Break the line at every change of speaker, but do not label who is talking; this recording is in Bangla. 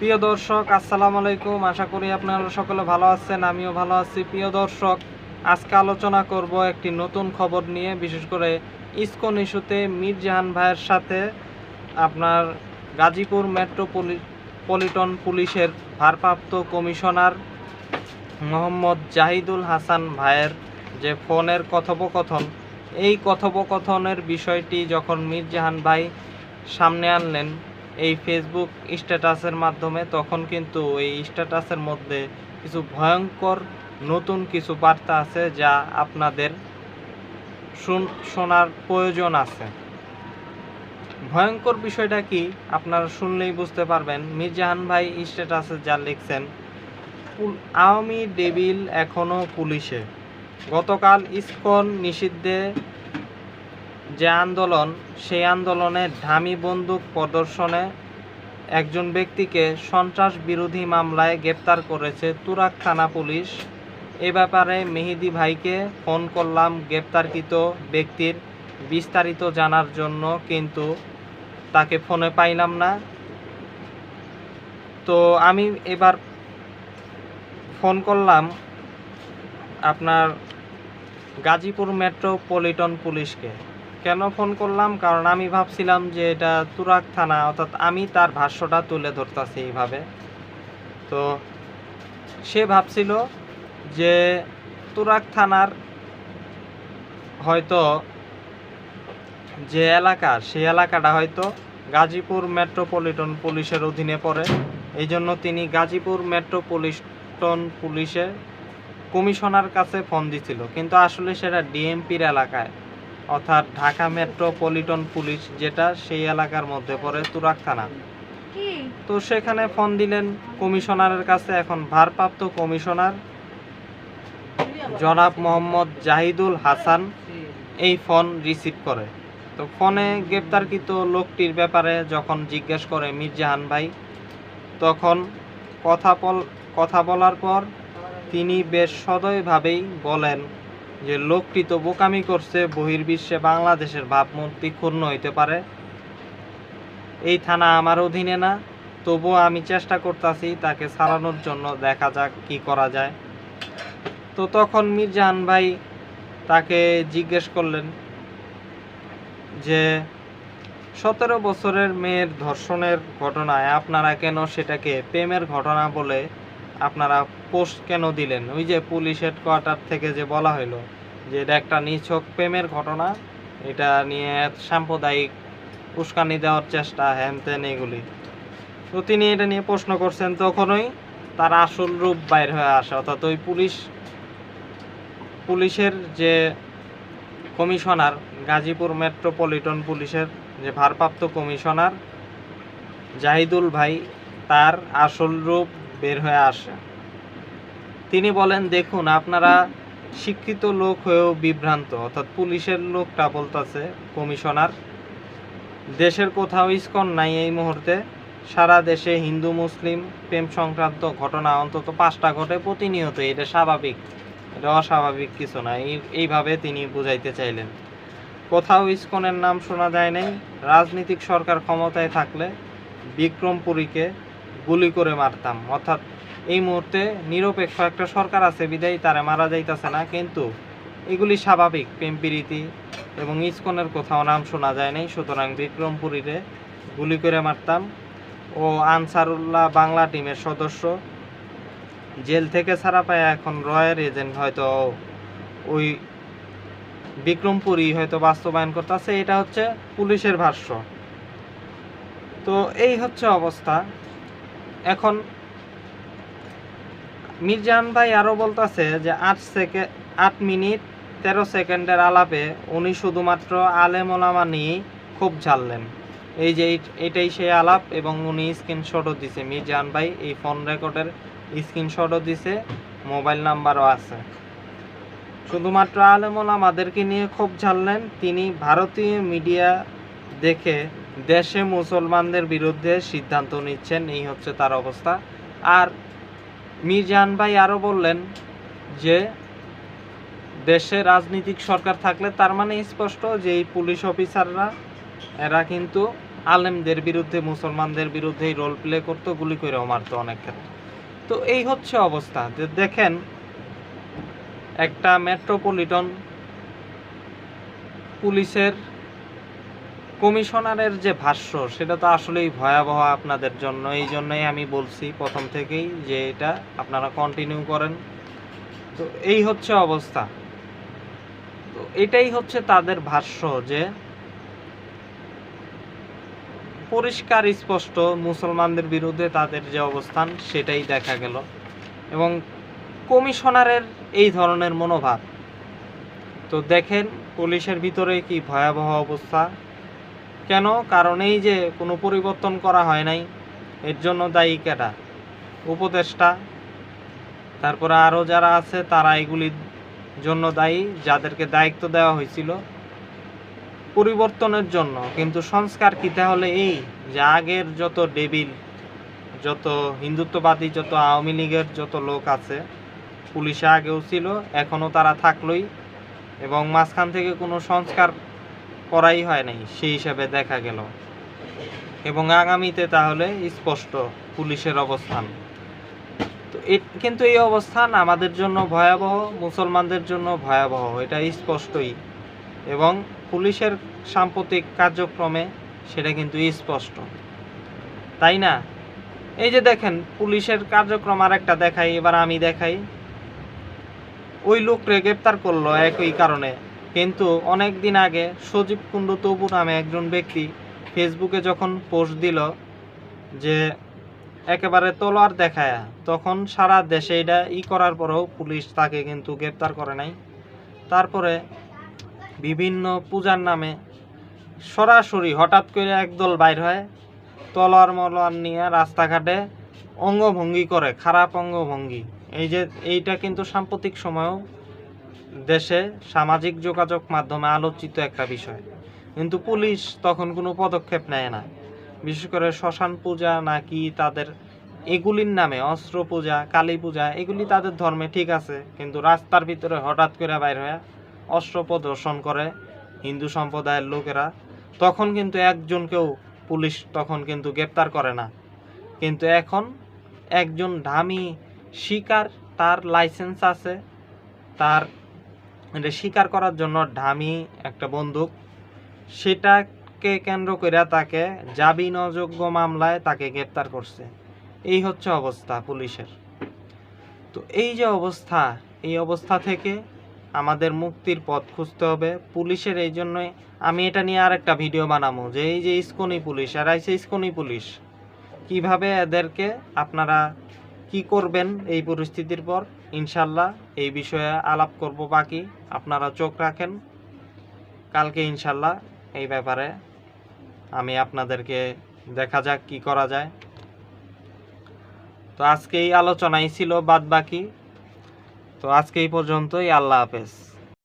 প্রিয় দর্শক, আসসালামু আলাইকুম। আশা করি আপনারা সকলে ভালো আছেন, আমিও ভালো আছি। প্রিয় দর্শক, আজকে আলোচনা করব একটি নতুন খবর নিয়ে, বিশেষ করে ইসকন ইস্যুতে মিরজাহান ভাইয়ের সাথে আপনার গাজীপুর মেট্রোপলিটন পুলিশের ভারপ্রাপ্ত কমিশনার মোহাম্মদ জাহিদুল হাসান ভাইয়ের যে ফোনের কথোপকথন, এই কথোপকথনের বিষয়টি যখন মিরজাহান ভাই সামনে আনলেন এই ফেসবুক স্ট্যাটাসের মাধ্যমে তখন কিন্তু এই স্ট্যাটাসের মধ্যে কিছু ভয়ঙ্কর নতুন কিছু বার্তা আছে যা আপনাদের শুন- শোনার প্রয়োজন আছে। ভয়ঙ্কর বিষয়টা কি আপনারা শুনলেই বুঝতে পারবেন। মির্জাহান ভাই স্ট্যাটাসে যা লিখছেন আওয়ামী ডেবিল এখনও পুলিশে। গতকাল ইসকন নিষিদ্ধে যে আন্দোলন, সেই আন্দোলনে ঢামি বন্দুক প্রদর্শনে একজন ব্যক্তিকে সন্ত্রাস বিরোধী মামলায় গ্রেপ্তার করেছে তুরাক থানা পুলিশ। এ ব্যাপারে মেহেদি ভাইকে ফোন করলাম গ্রেপ্তারকৃত ব্যক্তির বিস্তারিত জানার জন্য, কিন্তু তাকে ফোনে পাইলাম না। তো আমি এবার ফোন করলাম আপনার গাজীপুর মেট্রোপলিটন পুলিশকে। কেন ফোন করলাম? কারণ আমি ভাবছিলাম যে এটা তুরাক থানা, অর্থাৎ আমি তার ভাষ্যটা তুলে ধরতেছি এইভাবে। তো সে ভাবছিল যে তুরাক থানার হয়তো যে এলাকা, সেই এলাকাটা হয়তো গাজীপুর মেট্রোপলিটন পুলিশের অধীনে পড়ে। এই জন্য তিনি গাজীপুর মেট্রোপলিটন পুলিশের কমিশনার কাছে ফোন দিছিল। কিন্তু আসলে সেটা ডিএমপির এলাকায়। অর্থাৎ ঢাকা মেট্রোপলিটন পুলিশ যেটা সেই এলাকার মধ্যে পড়ে তুরাক থানা। তো সেখানে ফোন দিলেন কমিশনারের কাছে এখন ভারপ্রাপ্ত কমিশনার জনাব মোহাম্মদ জাহিদুল হাসান এই ফোন রিসিভ করে। তো ফোনে গ্রেপ্তারকৃত লোকটির ব্যাপারে যখন জিজ্ঞেস করে মির্জাহান ভাই তখন কথা বল কথা বলার পর তিনি বেশ সদয়ভাবেই বলেন যে লোকটি তো বোকামি করছে, বহির্বিশ্বে বাংলাদেশের ভাবমূর্তি ক্ষুণ্ণ হইতে পারে। এই থানা আমার অধীনে না, তবুও আমি চেষ্টা করতেছি তাকে সারানোর জন্য দেখা যাক কি করা যায়। তো তখন মির্জাহান ভাই তাকে জিজ্ঞেস করলেন যে, সতেরো বছরের মেয়ের ধর্ষণের ঘটনায় আপনারা কেন সেটাকে প্রেমের ঘটনা বলে আপনারা পোস্ট কেন দিলেন? ওই যে পুলিশ হেডকোয়ার্টার থেকে যে বলা হলো যে এটা একটা নিছক প্রেমের ঘটনা, এটা নিয়ে সাম্প্রদায়িক উস্কানি দেওয়ার চেষ্টা হ্যান ত্যান এগুলি। তো তিনি এটা নিয়ে প্রশ্ন করছেন তখনই তার আসল রূপ বাইর হয়ে আসে। অর্থাৎ ওই পুলিশ, পুলিশের যে কমিশনার, গাজীপুর মেট্রোপলিটন পুলিশের যে ভারপ্রাপ্ত কমিশনার, জাহিদুল ভাই, তার আসল রূপ বের হয়ে আসে। তিনি বলেন, দেখুন, আপনারা শিক্ষিত লোক হয়েও বিভ্রান্ত, অর্থাৎ পুলিশের লোকটা বলতেছে কমিশনার। দেশের কোথাও ইস্কন নাই এই মুহূর্তে। সারা দেশে হিন্দু, মুসলিম, প্রেম সংক্রান্ত ঘটনা অন্তত পাঁচটা ঘটে প্রতিনিয়ত, এটা স্বাভাবিক। এটা অস্বাভাবিক কিছু না, এই, এইভাবে তিনি বুঝাইতে চাইলেন। কোথাও ইস্কনের নাম শোনা যায় নাই। রাজনৈতিক সরকার ক্ষমতায় থাকলে বিক্রমপুরীকে গুলি করে মারতাম, অর্থাৎ এই মুহূর্তে নিরপেক্ষ একটা সরকার আছে, বিদায়ী তারা মারা যাইতেছে না, কিন্তু এগুলি স্বাভাবিক। প্রেম প্রীতি এবং ইস্কনের কোথাও নাম শোনা যায় নাই, সুতরাং বিক্রমপুরীরে গুলি করে মারতাম। ও আনসারুল্লাহ বাংলা টিমের সদস্য, জেল থেকে ছাড়া পায় এখন রয়ের এজেন্ট হয়তো ওই বিক্রমপুরী হয়তো বাস্তবায়ন করতেছে, এটা হচ্ছে পুলিশের ভাষ্য। তো এই হচ্ছে অবস্থা। এখন মির্জান ভাই আরও বলতেছে যে আট সেকেন্ড আট মিনিট তেরো সেকেন্ডের আলাপে উনি শুধুমাত্র আলেম ওলামা নিয়ে খুব ঝাললেন এই যে এটাই সেই আলাপ এবং উনি স্ক্রিনশটও দিছে। মির্জান ভাই এই ফোন রেকর্ডের স্ক্রিনশটও দিছে মোবাইল নাম্বারও আছে। শুধুমাত্র আলেম ওলামাদেরকে নিয়ে খুব ঝাললেন তিনি ভারতীয় মিডিয়া দেখে দেশে মুসলমানদের বিরুদ্ধে সিদ্ধান্ত নিচ্ছেন, এই হচ্ছে তার অবস্থা। আর মির্জান ভাই আরও বললেন যে, দেশে রাজনৈতিক সরকার থাকলে তার মানে স্পষ্ট যে এই পুলিশ অফিসাররা, এরা কিন্তু আলেমদের বিরুদ্ধে, মুসলমানদের বিরুদ্ধেই রোল প্লে করতো, গুলি করেও মারতো অনেক ক্ষেত্রে। তো এই হচ্ছে অবস্থা। যে দেখেন, একটা মেট্রোপলিটন পুলিশের কমিশনারের যে ভাষ্য, সেটা তো আসলেই ভয়াবহ আপনাদের জন্য। এই জন্যই আমি বলছি প্রথম থেকেই যে এটা আপনারা কন্টিনিউ করেন। তো এই হচ্ছে অবস্থা। তো এটাই হচ্ছে তাদের ভাষ্য যে পরিষ্কার, স্পষ্ট মুসলমানদের বিরুদ্ধে তাদের যে অবস্থান, সেটাই দেখা গেল। এবং কমিশনারের এই ধরনের মনোভাব। তো দেখেন, পুলিশের ভিতরে কি ভয়াবহ অবস্থা। কেন? কারণ এই যে কোনো পরিবর্তন করা হয় নাই। এর জন্য দায়ী কেটা উপদেষ্টা। তারপরে আরও যারা আছে, তারা এগুলির জন্য দায়ী, যাদেরকে দায়িত্ব দেওয়া হয়েছিল পরিবর্তনের জন্য। কিন্তু সংস্কার কি তাহলে এই যে আগের যত ডেবিল, যত হিন্দুত্ববাদী, যত আওয়ামী লীগের যত লোক আছে, পুলিশে আগেও ছিল এখনও তারা থাকলোই এবং মাঝখান থেকে কোনো সংস্কার করাই হয় নাই, সেই হিসাবে দেখা গেল। এবং আগামীতে তাহলে স্পষ্ট পুলিশের অবস্থান। তো কিন্তু এই অবস্থান আমাদের জন্য ভয়াবহ, মুসলমানদের জন্য ভয়াবহ, এটা স্পষ্টই। এবং পুলিশের সাম্প্রতিক কার্যক্রমে সেটা কিন্তু স্পষ্ট। তাই না? এই যে দেখেন, পুলিশের কার্যক্রম আর একটা দেখাই, এবার আমি দেখাই। ওই লোকরে গ্রেপ্তার করল একই কারণে। কিন্তু অনেক দিন আগে সজীব কুণ্ডু তবু নামে একজন ব্যক্তি ফেসবুকে যখন পোস্ট দিল যে একেবারে তলোয়ার দেখায়, তখন সারা দেশে এটা ই করার পরেও পুলিশ তাকে কিন্তু গ্রেপ্তার করে নাই। তারপরে বিভিন্ন পূজার নামে সরাসরি হঠাৎ করে একদল বাইর হয়, তলোয়ার মলোয়ার নিয়ে রাস্তাঘাটে অঙ্গভঙ্গি করে, খারাপ অঙ্গভঙ্গি। এই যে, এইটা কিন্তু সাম্প্রতিক সময়েও দেশে সামাজিক যোগাযোগ মাধ্যমে আলোচিত একটা বিষয়। কিন্তু পুলিশ তখন কোনো পদক্ষেপ নেয় না। বিশেষ করে শ্মশান পূজা নাকি তাদের এগুলির নামে অস্ত্র পূজা, কালী পূজা, এগুলি তাদের ধর্মে ঠিক আছে। কিন্তু রাস্তার ভিতরে হঠাৎ করে বাইর হয়ে অস্ত্র প্রদর্শন করে হিন্দু সম্প্রদায়ের লোকেরা, তখন কিন্তু একজনকেও পুলিশ তখন কিন্তু গ্রেপ্তার করে না। কিন্তু এখন একজন ধামি শিকার, তার লাইসেন্স আছে, তার এটা শিকার করার জন্য ঢামি একটা বন্দুক। সেটাকে কেন্দ্র করে তাকে জামিন অযোগ্য মামলায় তাকে গ্রেপ্তার করছে। এই হচ্ছে অবস্থা পুলিশের। তো এই যে অবস্থা, এই অবস্থা থেকে আমাদের মুক্তির পথ খুঁজতে হবে। পুলিশের এই জন্যই আমি এটা নিয়ে আর একটা ভিডিও বানাবো, যে এই যে ইস্কনি পুলিশ, আর আইসে ইস্কনি পুলিশ, কীভাবে এদেরকে আপনারা কি করবেন এই পরিস্থিতির পর? ইনশাল্লাহ এই বিষয়ে আলাপ করব বাকি। আপনারা চোখ রাখেন। কালকে ইনশাল্লাহ এই ব্যাপারে আমি আপনাদেরকে দেখা যাক কি করা যায়। তো আজকে এই আলোচনাই ছিল বাদ বাকি তো আজকে এই পর্যন্তই। আল্লাহ হাফেজ।